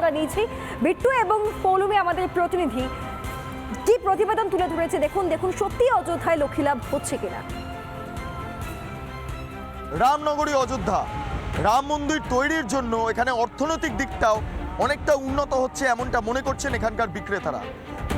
আমরা নিয়েছি। বিট্টু এবং পৌলমী আমাদের প্রতিনিধি। কি প্রতিবেদন তুলে ধরেছে? দেখুন দেখুন, সত্যি অযোধ্যায় লক্ষ্মী লাভ হচ্ছে কিনা? রামনগরী অযোধ্যা। রাম মন্দির তৈরির জন্য এখানে অর্থনৈতিক দিকটাও অনেকটা উন্নত হচ্ছে এমনটা মনে করছেন এখানকার বিক্রেতারা।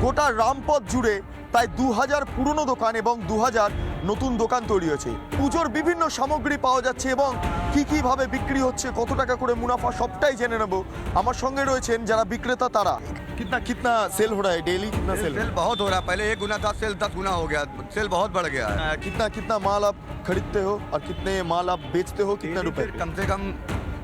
গোটা রামপথ জুড়ে প্রায় দু হাজার পুরনো দোকান এবং দু হাজার নতুন দোকান তৈরি হয়েছে পুজোর বিভিন্ন সামগ্রী পাওয়া যাচ্ছে এবং কি কিভাবে বিক্রি হচ্ছে কত টাকা করে মুনাফা সবটাই জেনে নেব আমার সঙ্গে রয়েছেন যারা বিক্রেতা তারা কিতনা কিতনা সেল हो रहा है डेली कितना सेल सेल बहुत हो रहा है पहले एक गुना था सेल दस गुना हो गया सेल बहुत बढ़ गया है कितना कितना माल आप खरीदते हो और कितने माल आप बेचते हो कितने डेली रुपए फिर कम से कम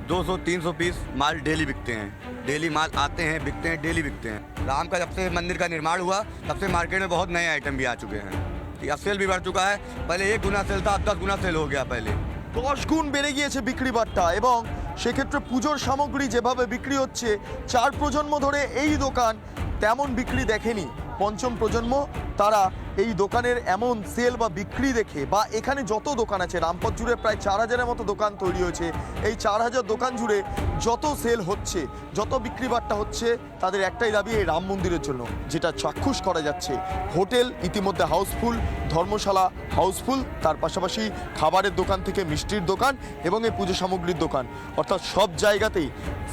200 300 पीस माल डेली बिकते हैं डेली माल आते हैं बिकते हैं डेली बिकते हैं राम का जब से मंदिर का निर्माण हुआ तब से मार्केट में बहुत नए आइटम भी आ चुके हैं या सेल भी बढ़ चुका है पहले एक गुना सेल था अब दस गुना सेल हो गया पहले দশ গুণ বেড়ে গিয়েছে বিক্রি বাট্টা এবং সেক্ষেত্রে পুজোর সামগ্রী যেভাবে বিক্রি হচ্ছে চার প্রজন্ম ধরে এই দোকান তেমন বিক্রি দেখেনি পঞ্চম প্রজন্ম তারা এই দোকানের এমন সেল বা বিক্রি দেখে বা এখানে যত দোকান আছে রামপথ জুড়ে প্রায় চার হাজারের মতো দোকান তৈরি হয়েছে। এই চার হাজার দোকান জুড়ে যত সেল হচ্ছে যত বিক্রিবাট্টা হচ্ছে তাদের একটাই দাবি এই রাম মন্দিরের জন্য যেটা চাক্ষুষ করা যাচ্ছে। হোটেল ইতিমধ্যে হাউসফুল ধর্মশালা হাউসফুল তার পাশাপাশি খাবারের দোকান থেকে মিষ্টির দোকান এবং এই পুজো সামগ্রীর দোকান। অর্থাৎ সব জায়গাতেই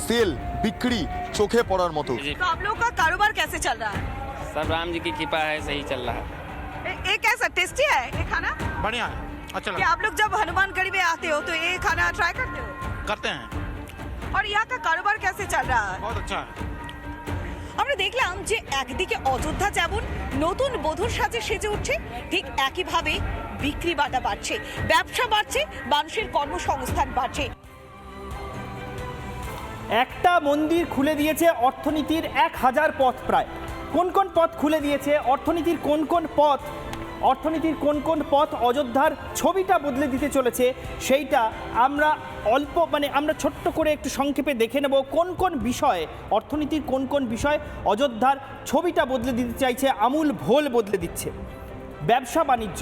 সেল বিক্রি চোখে পড়ার মতো। কারোবার কেসে कारोबार कैसे चल रहा है सब राम जी की कृपा है सही चल रहा है ये- ये कैसा टेस्टी है ये खाना बढ़िया है अच्छा कि लगा आप लोग जब हनुमानगढ़ी में आते हो तो ये खाना ट्राई करते हो करते हैं और यहाँ का कारोबार कैसे चल रहा है बहुत अच्छा है আমরা দেখলাম যে একদিকে অযোধ্যা যেমন নতুন বধূর সাজে সেজে উঠছে ঠিক একইভাবে বিক্রি বাটা বাড়ছে ব্যবসা বাড়ছে মানুষের কর্মসংস্থান বাড়ছে একটা মন্দির খুলে দিয়েছে অর্থনীতির এক হাজার পথ প্রায় কোন কোন পথ খুলে দিয়েছে? অর্থনীতির কোন কোন পথ, অর্থনীতির কোন কোন পথ অযোধ্যার ছবিটা বদলে দিতে চলেছে, সেইটা আমরা অল্প মানে আমরা ছোট্ট করে একটু সংক্ষেপে দেখে নেব। কোন কোন বিষয়ে, অর্থনীতির কোন কোন বিষয় অযোধ্যার ছবিটা বদলে দিতে চাইছে? আমূল ভোল বদলে দিচ্ছে। ব্যবসা বাণিজ্য।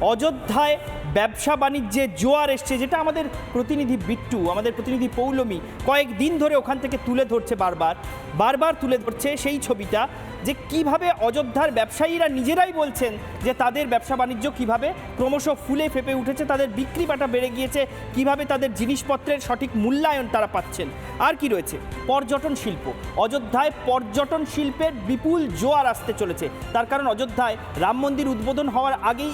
অযোধ্যায় ব্যবসা বাণিজ্যে জোয়ার এসছে, যেটা আমাদের প্রতিনিধি বিট্টু, আমাদের প্রতিনিধি পৌলমী কয়েকদিন ধরে ওখান থেকে তুলে ধরছে বারবার বারবার তুলে ধরছে সেই ছবিটা যে কীভাবে অযোধ্যার ব্যবসায়ীরা নিজেরাই বলছেন যে তাদের ব্যবসা বাণিজ্য কীভাবে ক্রমশ ফুলে ফেপে উঠেছে, তাদের বিক্রি বাটা বেড়ে গিয়েছে, কীভাবে তাদের জিনিসপত্রের সঠিক মূল্যায়ন তারা পাচ্ছেন। আর কি রয়েছে? পর্যটন শিল্প। অযোধ্যায় পর্যটন শিল্পের বিপুল জোয়ার আসতে চলেছে। তার কারণ অযোধ্যায় রাম মন্দির উদ্বোধন হওয়ার আগেই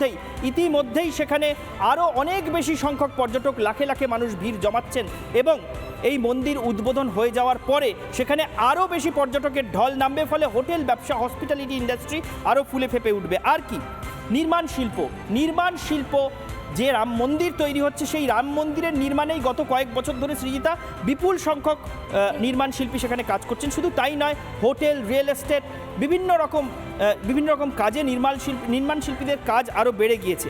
ইতিমধ্যেই ইতিমধ্যেই সেখানে আরও অনেক বেশি সংখ্যক পর্যটক লাখে লাখে মানুষ ভিড় জমাচ্ছেন এবং এই মন্দির উদ্বোধন হয়ে যাওয়ার পরে সেখানে আরও বেশি পর্যটকের ঢল নামবে, ফলে হোটেল, ব্যবসা হসপিটালিটি ইন্ডাস্ট্রি আরও ফুলে ফেপে উঠবে। আর কি? নির্মাণ শিল্প। নির্মাণ শিল্প যে রাম মন্দির তৈরি হচ্ছে, সেই রাম মন্দিরের নির্মাণেই গত কয়েক বছর ধরে সৃজিতা বিপুল সংখ্যক নির্মাণ শিল্পী সেখানে কাজ করছেন। শুধু তাই নয়, হোটেল, রিয়েল এস্টেট, বিভিন্ন রকম বিভিন্ন রকম কাজে নির্মাণ শিল্প, নির্মাণ শিল্পীদের কাজ আরও বেড়ে গিয়েছে।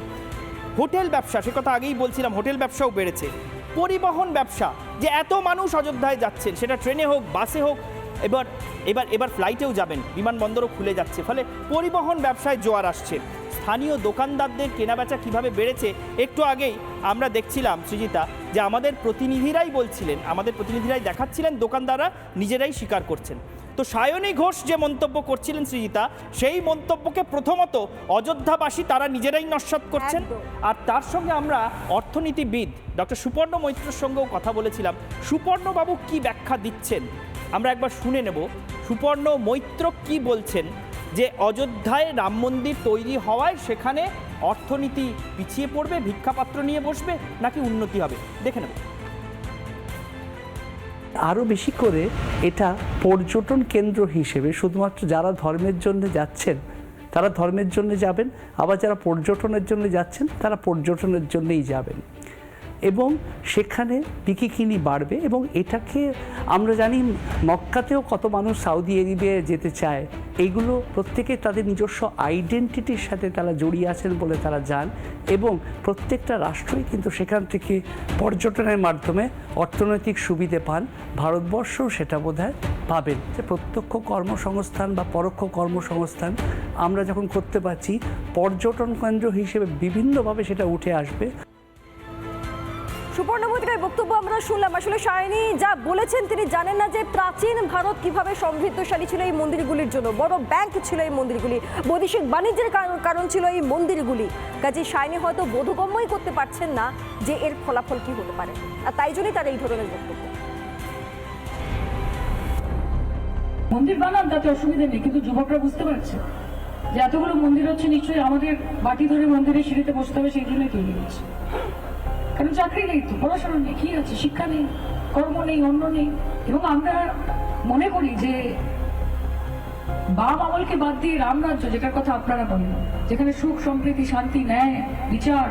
হোটেল ব্যবসা, সে কথা আগেই বলছিলাম, হোটেল ব্যবসাও বেড়েছে। পরিবহন ব্যবসা, যে এত মানুষ অযোধ্যায় যাচ্ছেন, সেটা ট্রেনে হোক, বাসে হোক, এবার এবার এবার ফ্লাইটেও যাবেন, বিমানবন্দরও খুলে যাচ্ছে, ফলে পরিবহন ব্যবসায় জোয়ার আসছে। স্থানীয় দোকানদারদের কেনাবেচা কীভাবে বেড়েছে একটু আগেই আমরা দেখছিলাম সৃজিতা যে আমাদের প্রতিনিধিরাই বলছিলেন আমাদের প্রতিনিধিরাই দেখাচ্ছিলেন দোকানদাররা নিজেরাই স্বীকার করছেন। তো সায়নী ঘোষ যে মন্তব্য করছিলেন সৃজিতা সেই মন্তব্যকে প্রথমত অযোধ্যাবাসী তারা নিজেরাই নস্বাত করছেন। আর তার সঙ্গে আমরা অর্থনীতিবিদ ডক্টর সুপর্ণ মৈত্রের সঙ্গেও কথা বলেছিলাম। সুপর্ণবাবু কি ব্যাখ্যা দিচ্ছেন? আমরা একবার শুনে নেব। সুপর্ণ মৈত্র কি বলছেন? যে অযোধ্যায় রাম মন্দির তৈরি হওয়ায় সেখানে অর্থনীতি পিছিয়ে পড়বে, ভিক্ষাপাত্র নিয়ে বসবে, নাকি উন্নতি হবে? দেখে নেব। আরও বেশি করে এটা পর্যটন কেন্দ্র হিসেবে শুধুমাত্র যারা ধর্মের জন্য যাচ্ছেন, তারা ধর্মের জন্য যাবেন, আবার যারা পর্যটনের জন্য যাচ্ছেন, তারা পর্যটনের জন্যই যাবেন। এবং সেখানে বিকিকিনি বাড়বে এবং এটাকে আমরা জানি মক্কাতেও কত মানুষ সাউদি আরবিয়ে যেতে চায়। এইগুলো প্রত্যেকে তাদের নিজস্ব আইডেন্টিটির সাথে তারা জড়িয়ে আছেন বলে তারা যান এবং প্রত্যেকটা রাষ্ট্রই কিন্তু সেখান থেকে পর্যটনের মাধ্যমে অর্থনৈতিক সুবিধে পান। ভারতবর্ষও সেটা বোধহয় পাবেন। যে প্রত্যক্ষ কর্মসংস্থান বা পরোক্ষ কর্মসংস্থান আমরা যখন করতে পারছি, পর্যটন কেন্দ্র হিসেবে বিভিন্নভাবে সেটা উঠে আসবে। বক্তব্য আমরা শুনলাম। আসলে সায়নী, যা বলেছেন তিনি জানেন না যে প্রাচীন ভারত কীভাবে সমৃদ্ধশালী ছিল এই মন্দিরগুলির জন্য। বড় ব্যাংক ছিল এই মন্দিরগুলি। বৈদেশিক বাণিজ্যের কারণ ছিল এই মন্দিরগুলি। কাজে সায়নী হয়তো বোধগম্যই করতে পারছেন না যে এর ফলাফল কি হতে পারে। আর তাই জন্যই তার এই ধরনের বক্তব্য। মন্দির বানান, তাতে অসুবিধা নেই, কিন্তু যুবকরা বুঝতে পারছে। যে এতগুলো মন্দির হচ্ছে, নিশ্চয়ই আমাদের বাটি ধরে মন্দিরের সিঁড়িতে বসতে হবে, সেই জন্যই তৈরি হচ্ছে কারণ চাকরি নেই তো, পড়াশোনা নেই, কি আছে, শিক্ষা নেই, কর্ম নেই অন্য নেই। এবং আমরা মনে করি যে বাম আমলকে বাদ দিয়ে রামরাজ্য যেটার কথা আপনারা বলেন, যেখানে সুখ, সম্প্রীতি, শান্তি, ন্যায়, বিচার,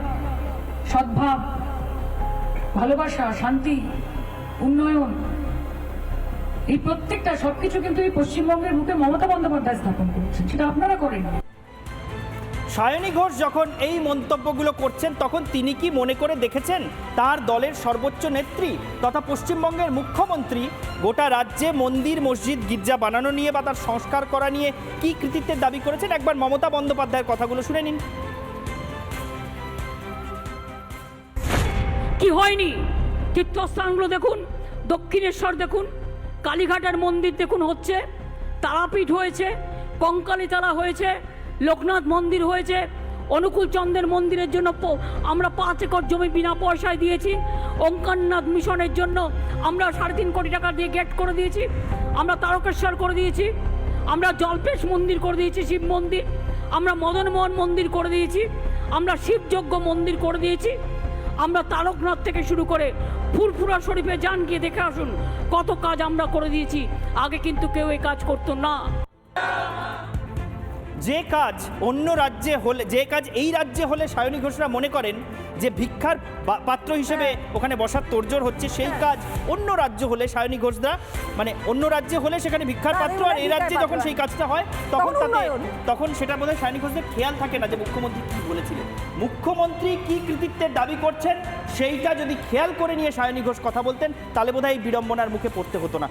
সদ্ভাব, ভালোবাসা, শান্তি, উন্নয়ন, এই প্রত্যেকটা সবকিছু কিন্তু এই পশ্চিমবঙ্গের বুকে মমতা বন্দ্যোপাধ্যায় স্থাপন করছেন, সেটা আপনারা করেন সায়নী ঘোষ যখন এই মন্তব্যগুলো করছেন, তখন তিনি কি মনে করে দেখেছেন? তার দলের সর্বোচ্চ নেত্রী তথা পশ্চিমবঙ্গের মুখ্যমন্ত্রী গোটা রাজ্যে মন্দির, মসজিদ, গির্জা বানানো নিয়ে বা তার সংস্কার করা নিয়ে কি কৃতিত্বের দাবি করেছেন? একবার মমতা বন্দ্যোপাধ্যায়ের কথাগুলো শুনে নিন। কি হয়নি? তীর্থস্থানগুলো দেখুন, দক্ষিণেশ্বর দেখুন, কালীঘাটের মন্দির দেখুন হচ্ছে, তারাপীঠ হয়েছে, কঙ্কালীতলা হয়েছে লোকনাথ মন্দির হয়েছে, অনুকূল চন্দ্রের মন্দিরের জন্য আমরা পাঁচ একর জমি বিনা পয়সায় দিয়েছি, ওঙ্কারনাথ মিশনের জন্য আমরা সাড়ে তিন কোটি টাকা দিয়ে গেট করে দিয়েছি, আমরা তারকেশ্বর করে দিয়েছি, আমরা জলপেশ মন্দির করে দিয়েছি, শিব মন্দির, আমরা মদনমোহন মন্দির করে দিয়েছি, আমরা শিবযজ্ঞ মন্দির করে দিয়েছি, আমরা তারকনাথ থেকে শুরু করে ফুরফুরা শরীফে যান গিয়ে দেখে আসুন, কত কাজ আমরা করে দিয়েছি, আগে কিন্তু কেউ এই কাজ করতো না। যে কাজ অন্য রাজ্যে হলে যে কাজ এই রাজ্যে হলে সায়নী ঘোষরা মনে করেন যে ভিক্ষার পাত্র হিসেবে ওখানে বসার তোড়জোড় হচ্ছে সেই কাজ অন্য রাজ্য হলে সায়নী ঘোষরা মানে অন্য রাজ্যে হলে সেখানে ভিক্ষার পাত্র আর এই রাজ্যে যখন সেই কাজটা হয় তখন তখন তাতে তখন সেটা বোধহয় সায়নী ঘোষদের খেয়াল থাকে না যে মুখ্যমন্ত্রী কী বলেছিলেন। মুখ্যমন্ত্রী কি কৃতিত্বের দাবি করছেন সেইটা যদি খেয়াল করে নিয়ে সায়নী ঘোষ কথা বলতেন তাহলে বোধহয় এই বিড়ম্বনার মুখে পড়তে হতো না।